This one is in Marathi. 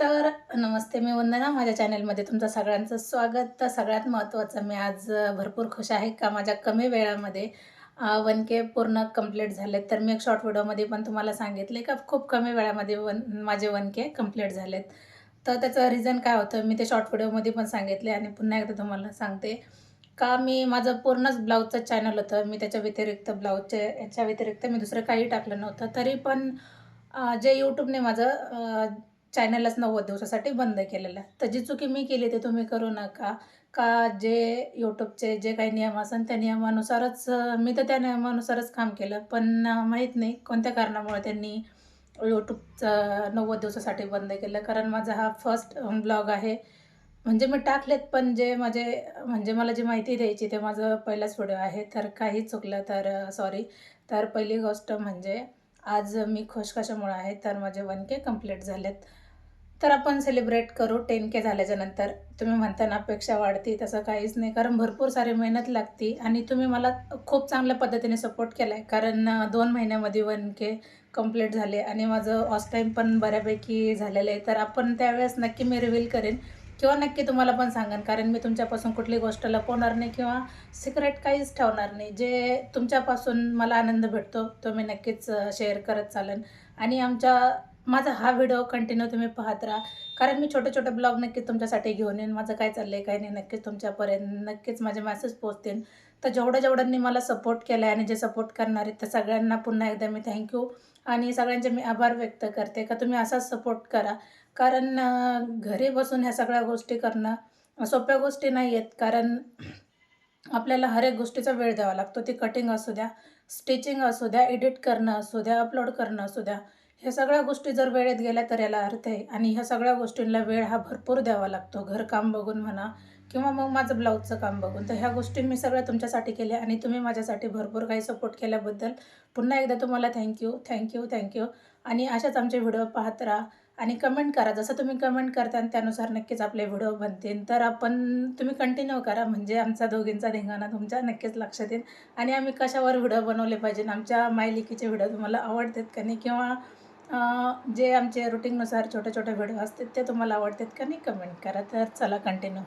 तर नमस्ते मी वंदना. माझ्या चॅनलमध्ये तुमचं सगळ्यांचं स्वागत. तर सगळ्यात महत्त्वाचं मी आज भरपूर खुश आहे का माझ्या कमी वेळामध्ये वन के पूर्ण कंप्लीट झालेत. तर मी एक शॉर्ट व्हिडिओमध्ये पण तुम्हाला सांगितले का खूप कमी वेळामध्ये वन माझे वन के कंप्लीट झालेत. तर त्याचं रिझन काय होतं मी ते शॉर्ट व्हिडिओमध्ये पण सांगितले आणि पुन्हा एकदा तुम्हाला सांगते. का मी माझं पूर्णच ब्लाऊजचं चॅनल होतं. मी त्याच्या व्यतिरिक्त ब्लाऊजचे याच्या व्यतिरिक्त मी दुसरं काही टाकलं नव्हतं. तरी पण जे यूट्यूबने माझं चॅनलच नव्वद दिवसासाठी बंद केलेलं. आहे तर जी चुकी मी केली ते तुम्ही करू नका. का जे यूट्यूबचे जे काही नियम असन त्या नियमानुसारच मी तर त्या नियमानुसारच काम केलं. पण माहीत नाही कोणत्या कारणामुळे त्यांनी यूट्यूबचं नव्वद दिवसासाठी बंद केलं. कारण माझा हा फर्स्ट ब्लॉग आहे. म्हणजे मी टाकलेत पण जे माझे म्हणजे मला जी माहिती द्यायची ते माझं पहिलाच व्हिडिओ आहे. तर काही चुकलं तर सॉरी तर पहिली गोष्ट म्हणजे आज मी खुश कशामुळे आहे? तर माझे वन के कंप्लीट झालेत. तर आपण सेलिब्रेट करू. टेन के झाल्याच्यानंतर तुम्ही म्हणताना अपेक्षा वाढती तसं काहीच नाही. कारण भरपूर सारी मेहनत लागती आणि तुम्ही मला खूप चांगल्या पद्धतीने सपोर्ट केला आहे कारण दोन महिन्यामध्ये वन के कंप्लीट झाले आणि माझं ऑस टाईम पण बऱ्यापैकी झालेलं आहे. तर आपण त्यावेळेस नक्की मी रिव्हील करेन किंवा नक्की तुम्हाला पण सांगेन. कारण मी तुमच्यापासून कुठली गोष्ट लपवणार नाही किंवा सिक्रेट काहीच ठेवणार नाही. जे तुमच्यापासून मला आनंद भेटतो तो मी नक्कीच शेअर करत चालेन. आणि आमच्या माझा हा व्हिडिओ कंटिन्यू तुम्ही पाहत राहा. कारण मी छोटे छोटे ब्लॉग नक्कीच तुमच्यासाठी घेऊन येईन. माझं काय चाललं आहे काय नाही नक्कीच तुमच्यापर्यंत नक्कीच माझे मेसेज पोचतील तर जेवढं जेवढ्यांनी मला सपोर्ट केला आहे आणि जे सपोर्ट करणार आहेत तर सगळ्यांना पुन्हा एकदा मी थँक्यू आणि सगळ्यांचे मी आभार व्यक्त करते. का तुम्ही असाच सपोर्ट करा. कारण घरी बसून ह्या सगळ्या गोष्टी करणं सोप्या गोष्टी नाही आहेत कारण आपल्याला हर एक गोष्टीचा वेळ द्यावा लागतो. ती कटिंग असू द्या स्टिचिंग असू द्या एडिट करणं असू द्या अपलोड करणं असू द्या. ह्या सगळ्या गोष्टी जर वेळेत गेल्या तर याला अर्थ आहे. आणि ह्या सगळ्या गोष्टींना वेळ हा भरपूर द्यावा लागतो. घरकाम बघून म्हणा किंवा मग माझं ब्लाऊजचं काम बघून. तर ह्या गोष्टी मी सगळ्या तुमच्यासाठी केल्या आणि तुम्ही माझ्यासाठी भरपूर काही सपोर्ट केल्याबद्दल पुन्हा एकदा तुम्हाला थँक्यू थँक्यू थँक्यू आणि अशाच आमचे व्हिडिओ पाहत राहा आणि कमेंट करा. जसं तुम्ही कमेंट करता आणि त्यानुसार नक्कीच आपले व्हिडिओ बनतील. तर आपण तुम्ही कंटिन्यू करा. म्हणजे आमचा दोघींचा धिंगाणा तुमच्या नक्कीच लक्षात येईल. आणि आम्ही कशावर व्हिडिओ बनवले पाहिजे आमच्या मायलिकीचे व्हिडिओ तुम्हाला आवडतात का नाही किंवा जे आमचे रुटीननुसार छोटे छोटे व्हिडिओ असतात ते तुम्हाला आवडतात का नाही? कमेंट करा. तर चला कंटिन्यू